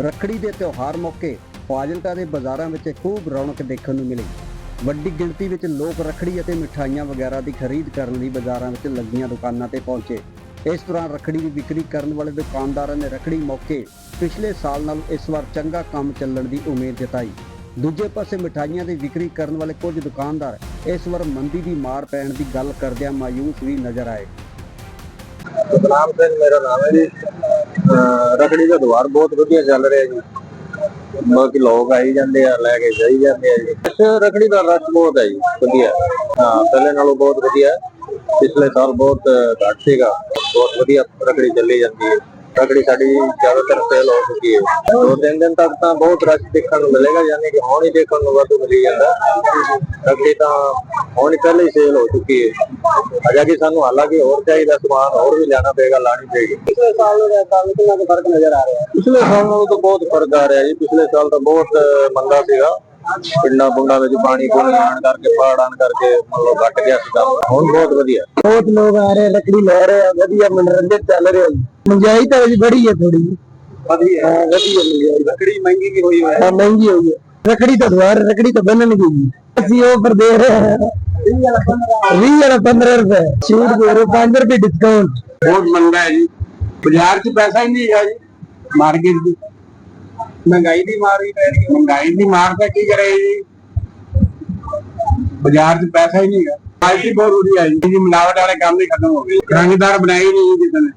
ਰੱਖੜੀ ਦੇ ਤਿਉਹਾਰ ਮੌਕੇ ਫਾਜ਼ਿਲਕਾ ਦੇ ਬਾਜ਼ਾਰਾਂ ਵਿੱਚ ਖੂਬ ਰੌਣਕ ਦੇਖਣ ਨੂੰ ਮਿਲੀ। ਵੱਡੀ ਗਿਣਤੀ ਵਿੱਚ ਲੋਕ ਰੱਖੜੀ ਅਤੇ ਮਿਠਾਈਆਂ ਵਗੈਰਾ ਦੀ ਖਰੀਦ ਕਰਨ ਲਈ ਬਾਜ਼ਾਰਾਂ ਵਿੱਚ ਲੱਗੀਆਂ ਦੁਕਾਨਾਂ ਤੇ ਪਹੁੰਚੇ। ਇਸ ਦੌਰਾਨ ਰੱਖੜੀ ਦੀ ਵਿਕਰੀ ਕਰਨ ਵਾਲੇ ਦੁਕਾਨਦਾਰਾਂ ਨੇ ਰੱਖੜੀ ਮੌਕੇ ਪਿਛਲੇ ਸਾਲ ਨਾਲ ਇਸ ਵਾਰ ਚੰਗਾ ਕੰਮ ਚੱਲਣ ਦੀ ਉਮੀਦ ਜਤਾਈ। ਦੂਜੇ ਪਾਸੇ ਮਿਠਾਈਆਂ ਦੀ ਵਿਕਰੀ ਕਰਨ ਵਾਲੇ ਕੁਝ ਦੁਕਾਨਦਾਰ ਇਸ ਵਾਰ ਮੰਦੀ ਦੀ ਮਾਰ ਪੈਣ ਦੀ ਗੱਲ ਕਰਦਿਆਂ ਮਾਯੂਸ ਵੀ ਨਜ਼ਰ ਆਏ। ਸਤਨਾਮ ਸਿੰਘ ਮੇਰਾ ਨਾਮ ਹੈ ਜੀ। ਰੱਖੜੀ ਦਾ ਦੁਆਰ ਬਹੁਤ ਵਧੀਆ ਚੱਲ ਰਿਹਾ ਜੀ। ਬਾਕੀ ਲੋਕ ਆਈ ਜਾਂਦੇ ਆ, ਲੈ ਕੇ ਜਾਈ ਜਾਂਦੇ ਆ ਜੀ। ਇਸ ਦਾ ਰਸ਼ ਬਹੁਤ ਹੈ ਜੀ, ਵਧੀਆ। ਹਾਂ, ਪਹਿਲੇ ਨਾਲੋਂ ਬਹੁਤ ਵਧੀਆ। ਪਿਛਲੇ ਸਾਲ ਬਹੁਤ ਘੱਟ ਸੀਗਾ। ਬਹੁਤ ਵਧੀਆ ਰੱਖੜੀ ਚੱਲੀ ਜਾਂਦੀ ਹੈ। ਰੱਖੜੀ ਸਾਡੀ ਜ਼ਿਆਦਾਤਰ ਸੇਲ ਹੋ ਚੁੱਕੀ ਹੈ। ਦੋ ਤਿੰਨ ਦਿਨ ਤੱਕ ਤਾਂ ਬਹੁਤ ਰਸ਼ ਦੇਖਣ ਨੂੰ ਮਿਲੇਗਾ, ਯਾਨੀ ਕਿ ਹੁਣ ਹੀ ਦੇਖਣ ਨੂੰ ਵਾਧੂ ਮਿਲੀ ਜਾਂਦਾ। ਰੱਖੜੀ ਤਾਂ ਹੁਣ ਹੀ ਪਹਿਲੇ ਹੀ ਸੇਲ ਹੋ ਚੁੱਕੀ ਹੈ। ਅਜਾ ਕਿ ਸਾਨੂੰ ਹਾਲਾਂਕਿ ਹੋਰ ਚਾਹੀਦਾ ਸਮਾਨ ਹੋਰ ਵੀ ਲੈਣਾ ਪਏਗਾ ਲਾਣੀ ਪਏਗੀ। ਪਿਛਲੇ ਸਾਲ ਦੇ ਸਾਲ ਕਿੰਨਾ ਕੁ ਫ਼ਰਕ ਨਜ਼ਰ ਆ ਰਿਹਾ। ਹੈ ਪਿਛਲੇ ਸਾਲ ਨਾਲੋਂ ਤਾਂ ਬਹੁਤ ਫ਼ਰਕ ਆ ਰਿਹਾ ਜੀ। ਪਿਛਲੇ ਸਾਲ ਤਾਂ ਬਹੁਤ ਮੰਦਾ ਸੀਗਾ। ਪਿੰਡਾਂ ਪੁੰਡਾਂ ਵਿੱਚ ਪਾਣੀ ਪੂਣੀ ਆਣ ਕਰਕੇ ਬਾੜ ਆਣ ਕਰਕੇ ਮਤਲਬ ਘਟ ਗਿਆ ਸੀ ਕੰਮ ਹੁਣ ਬਹੁਤ ਵਧੀਆ। ਬਹੁਤ ਲੋਕ ਆ ਰਹੇ ਰੱਖੜੀ ਲੈ ਰਹੇ ਆ ਵਧੀਆ ਮਨੋਰੰਜਨ ਚੱਲ ਰਿਹਾ ਜੀ। ਮਹਿੰਗਾਈ ਤਾਂ ਅਜੇ ਬੜੀ ਹੈ ਥੋੜੀ ਵਧੀਆ। ਹਾਂ ਵਧੀਆ ਮਹਿੰਗਾਈ। ਲੱਕੜੀ ਮਹਿੰਗੀ ਵੀ ਹੋਈ ਹਾਂ? ਮਹਿੰਗੀ ਹੋਈ ਹੈ। ਰੱਖੜੀ ਤਾਂ ਦੁਆਰ ਰੱਖੜੀ ਤਾਂ ਬੰਨਣਗੇ ਜੀ ਅਸੀਂ ਆਫਰ ਦੇ ਰਹੇ ਹਾਂ। 20 ਵਾਲਾ 15 ਰੁਪਏ। ਛੂਟ ਦੇ ਰਹੇ 5 ਰੁਪਏ ਡਿਸਕਾਊਂਟ ਬਹੁਤ ਮੰਦਾ ਹੈ ਜੀ। ਬਾਜ਼ਾਰ 'ਚ ਪੈਸਾ ਹੀ ਨਹੀਂ ਹੈਗਾ ਜੀ ਮਾਰਕੀਟ ਦੀ। ਮਹਿੰਗਾਈ ਦੀ ਮਾਰ ਹੀ ਪੈ ਰਹੀ ਹੈ। ਮਹਿੰਗਾਈ ਦੀ ਮਾਰ ਤਾਂ ਕੀ ਕਰੇ ਜੀ? ਬਾਜ਼ਾਰ 'ਚ ਪੈਸਾ ਹੀ ਨਹੀਂ ਹੈਗਾ। ਕੁਆਲਿਟੀ ਬਹੁਤ ਵਧੀਆ ਹੈ ਜੀ। ਮਿਲਾਵਟ ਵਾਲੇ ਕੰਮ ਹੀ ਖਤਮ ਹੋ ਗਏ। ਰੰਗਦਾਰ ਬਣਾਈ ਨਹੀਂ ਜੀ ਕਿਸੇ ਨੇ।